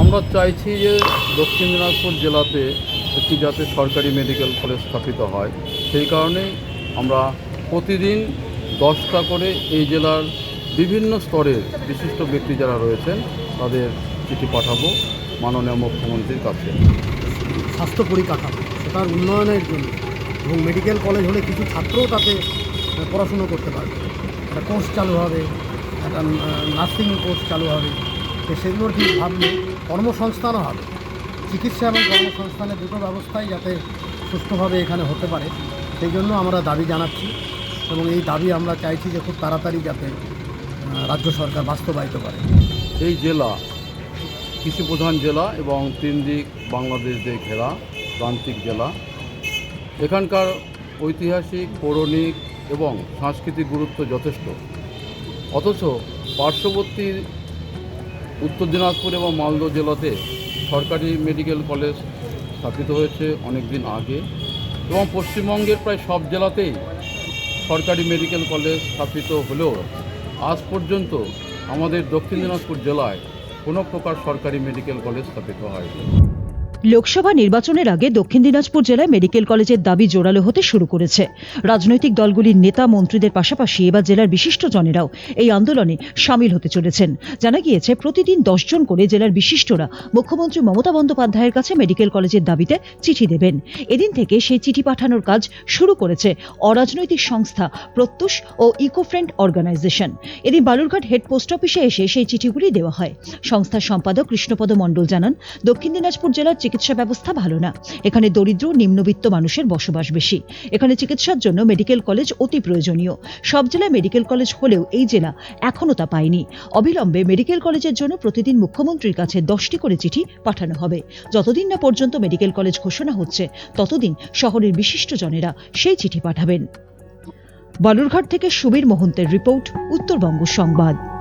আমরা চাইছি যে দক্ষিণ দিনাজপুর জেলাতে একটি যাতে সরকারি মেডিকেল কলেজ স্থাপিত হয়। সেই কারণে আমরা প্রতিদিন দশটা করে এই জেলার বিভিন্ন স্তরের বিশিষ্ট ব্যক্তি যারা রয়েছেন, তাদের চিঠি পাঠাবো মাননীয় মুখ্যমন্ত্রীর কাছে। স্বাস্থ্য পরিকাঠামো, সেটার উন্নয়নের জন্য এবং মেডিকেল কলেজ হলে কিছু ছাত্রও তাতে পড়াশুনো করতে পারবে। একটা কোর্স চালু হবে, একটা নার্সিং কোর্স চালু হবে। তো সেগুলোর ঠিক ভাবলে কর্মসংস্থানও হবে। চিকিৎসা এবং কর্মসংস্থানের দুটো ব্যবস্থাই যাতে সুষ্ঠুভাবে এখানে হতে পারে, সেই জন্য আমরা দাবি জানাচ্ছি এবং এই দাবি আমরা চাইছি যে খুব তাড়াতাড়ি যাতে রাজ্য সরকার বাস্তবায়িত করে। এই জেলা কৃষি প্রধান জেলা এবং তিন দিক বাংলাদেশ দিয়ে ঘেরা প্রান্তিক জেলা। এখানকার ঐতিহাসিক, পৌরাণিক এবং সাংস্কৃতিক গুরুত্ব যথেষ্ট। অথচ পার্শ্ববর্তী উত্তর দিনাজপুর এবং মালদহ জেলাতে সরকারি মেডিকেল কলেজ স্থাপিত হয়েছে অনেক দিন আগে এবং পশ্চিমবঙ্গের প্রায় সব জেলাতেই সরকারি মেডিকেল কলেজ স্থাপিত হলেও আজ পর্যন্ত আমাদের দক্ষিণ দিনাজপুর জেলায় কোনো প্রকার সরকারি মেডিকেল কলেজ স্থাপিত হয়নি। লোকসভা নির্বাচনের আগে দক্ষিণ দিনাজপুর জেলায় মেডিকেল কলেজের দাবি জোরালো হতে শুরু করেছে। রাজনৈতিক দলগুলির নেতা, মন্ত্রীদের পাশাপাশি এবার জেলার বিশিষ্ট জনেরাও এই আন্দোলনে সামিল হতে চলেছেন। জানা গিয়েছে, প্রতিদিন দশজন করে জেলার বিশিষ্টরা মুখ্যমন্ত্রী মমতা বন্দ্যোপাধ্যায়ের কাছে মেডিকেল কলেজের দাবিতে চিঠি দেবেন। এদিন থেকে সেই চিঠি পাঠানোর কাজ শুরু করেছে অরাজনৈতিক সংস্থা প্রত্যুষ ও ইকো ফ্রেন্ড অর্গানাইজেশন। এদিন বালুরঘাট হেড পোস্ট অফিসে এসে সেই চিঠিগুলি দেওয়া হয়। সংস্থার সম্পাদক কৃষ্ণপদ মণ্ডল জানান, দক্ষিণ দিনাজপুর জেলার চিকিৎসা ব্যবস্থা ভালো না। এখানে দরিদ্র, নিম্নবিত্ত মানুষের বসবাস বেশি। এখানে চিকিৎসার জন্য মেডিকেল কলেজ অতি প্রয়োজনীয়। সব জেলায় মেডিকেল কলেজ হলেও এই জেলা এখনও তা পায়নি। অবিলম্বে মেডিকেল কলেজের জন্য প্রতিদিন মুখ্যমন্ত্রীর কাছে দশটি করে চিঠি পাঠানো হবে। যতদিন না পর্যন্ত মেডিকেল কলেজ ঘোষণা হচ্ছে, ততদিন শহরের বিশিষ্ট জনেরা সেই চিঠি পাঠাবেন। বালুরঘাট থেকে সুবীর মোহন্তের রিপোর্ট, উত্তরবঙ্গ সংবাদ।